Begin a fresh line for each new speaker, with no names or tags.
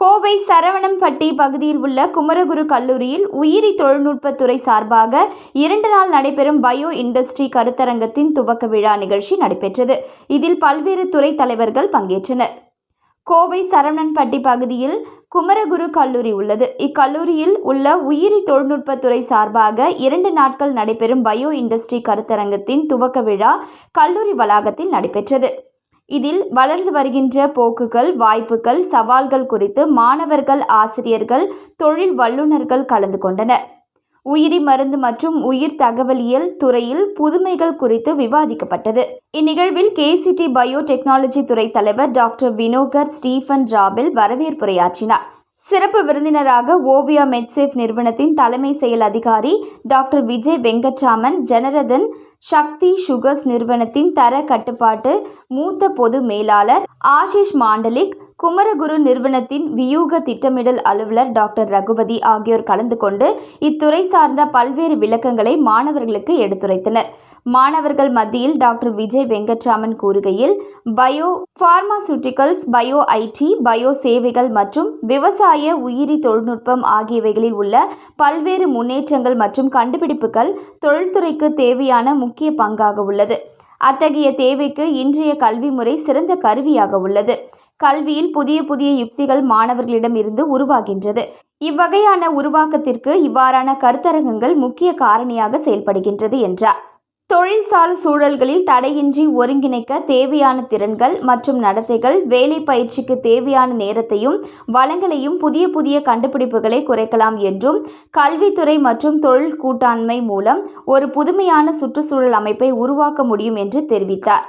கோவை சரவணம்பட்டி பகுதியில் உள்ள குமரகுரு கல்லூரியில் உயிரி தொழில்நுட்பத்துறை சார்பாக இரண்டு நாள் நடைபெறும் பயோ இண்டஸ்ட்ரி கருத்தரங்கத்தின் துவக்க விழா நிகழ்ச்சி நடைபெற்றது. இதில் பல்வேறு துறை தலைவர்கள் பங்கேற்றனர். கோவை சரவணன்பட்டி பகுதியில் குமரகுரு கல்லூரி உள்ளது. இக்கல்லூரியில் உள்ள உயிரி தொழில்நுட்பத்துறை சார்பாக இரண்டு நாட்கள் நடைபெறும் பயோ இண்டஸ்ட்ரி கருத்தரங்கத்தின் துவக்க விழா கல்லூரி வளாகத்தில் நடைபெற்றது. இதில் வளர்ந்து வருகின்ற போக்குகள் வாய்ப்புகள் சவால்கள் குறித்து மாணவர்கள் ஆசிரியர்கள் தொழில் வல்லுநர்கள் கலந்து கொண்டனர். உயிரி மருந்து மற்றும் உயிர் தகவலியல் துறையில் புதுமைகள் குறித்து விவாதிக்கப்பட்டது. இந்நிகழ்வில் கேசிடி பயோடெக்னாலஜி துறை தலைவர் டாக்டர் வினோகர் ஸ்டீஃபன் ராபில் வரவேற்புரையாற்றினார். சிறப்பு விருந்தினராக ஓவியா மெட்சேஃப் நிறுவனத்தின் தலைமை செயல் அதிகாரி டாக்டர் விஜய் வெங்கட்ராமன் ஜனரதன் சக்தி சுகர்ஸ் நிறுவனத்தின் தர கட்டுப்பாட்டு மூத்த பொது மேலாளர் ஆஷிஷ் மாண்டலிக் குமரகுரு நிறுவனத்தின் வியூக திட்டமிடல் அலுவலர் டாக்டர் ரகுபதி ஆகியோர் கலந்து கொண்டு இத்துறை சார்ந்த பல்வேறு விளக்கங்களை மாணவர்களுக்கு எடுத்துரைத்தனர். மாணவர்கள் மத்தியில் டாக்டர் விஜய் வெங்கட்ராமன் கூறுகையில் bio pharmaceuticals bio IT bio சேவைகள் மற்றும் விவசாய உயிரி தொழில்நுட்பம் ஆகியவைகளில் உள்ள பல்வேறு முன்னேற்றங்கள் மற்றும் கண்டுபிடிப்புகள் தொழில்துறைக்கு தேவையான முக்கிய பங்காக உள்ளது. அத்தகைய தேவைக்கு இன்றைய கல்வி முறை சிறந்த கருவியாக உள்ளது. கல்வியில் புதிய புதிய யுக்திகள் மாணவர்களிடம் இருந்து உருவாகின்றது. இவ்வகையான உருவாக்கத்திற்கு இவ்வாறான கருத்தரங்கங்கள் முக்கிய காரணியாக செயல்படுகின்றது என்றார். தொழில்சார் சூழல்களில் தடையின்றி ஒருங்கிணைக்க தேவையான திறன்கள் மற்றும் நடத்தைகள் வேலை பயிற்சிக்கு தேவையான நேரத்தையும் வளங்களையும் புதிய புதிய கண்டுபிடிப்புகளை குறைக்கலாம் என்றும் கல்வித்துறை மற்றும் தொழில் கூட்டாண்மை மூலம் ஒரு புதுமையான சுற்றுச்சூழல் அமைப்பை உருவாக்க முடியும் என்று தெரிவித்தார்.